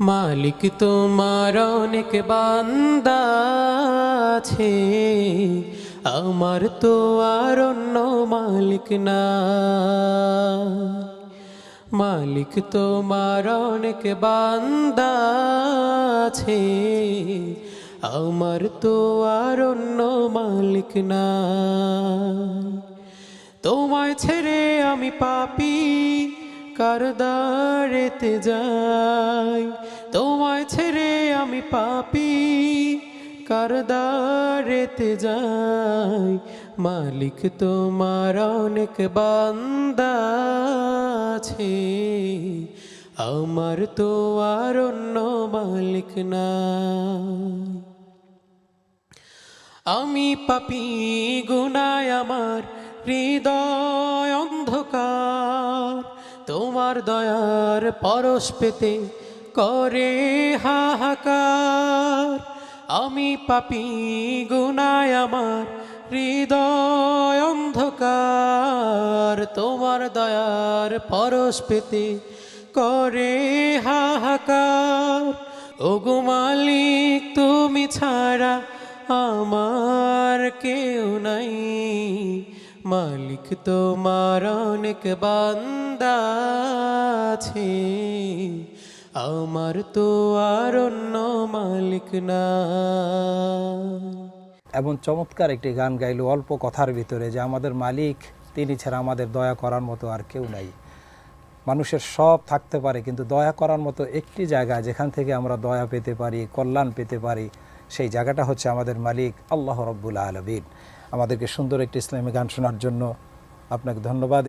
মালিক তোমার অনেক বান্দা আছে। আমার তো আর অন্য মালিক না। মালিক তোমার অনেক বান্দা আছে। আমার তো আর অন্য মালিক না। তোমায় ছেড়ে আমি পাপি। কারদারেতে যাই। তোমায় ছেড়ে আমি পাপি, কারদারেতে যাই। মালিক তোমার অনেক বান্দা আছে, আমার তো আর অন্য মালিক না আমি পাপি, গুনায় আমার হৃদয় তোমার দয়ার পরশ পেতে করে হাহাকার। আমি পাপি গুনায় আমার হৃদয় অন্ধকার। তোমার দয়ার পরশ পেতে করে হাহাকার। ওগো মালিক, তুমি ছাড়া আমার কেউ নাই। মালিক তোমার অনেক বান্দা আছে। আমার তো আর অন্য মালিক না। এবং চমৎকার একটি গান গাইল অল্প কথার ভিতরে যে আমাদের মালিক, তিনি ছাড়া আমাদের দয়া করার মতো আর কেউ নাই। মানুষের সব থাকতে পারে, কিন্তু দয়া করার মতো একটি জায়গা যেখান থেকে আমরা দয়া পেতে পারি, কল্যাণ পেতে পারি সেই জায়গাটা হচ্ছে আমাদের মালিক আল্লাহ রব্বুল আলমিন। আমাদেরকে সুন্দর একটি ইসলামী গান শোনার জন্য আপনাকে ধন্যবাদ।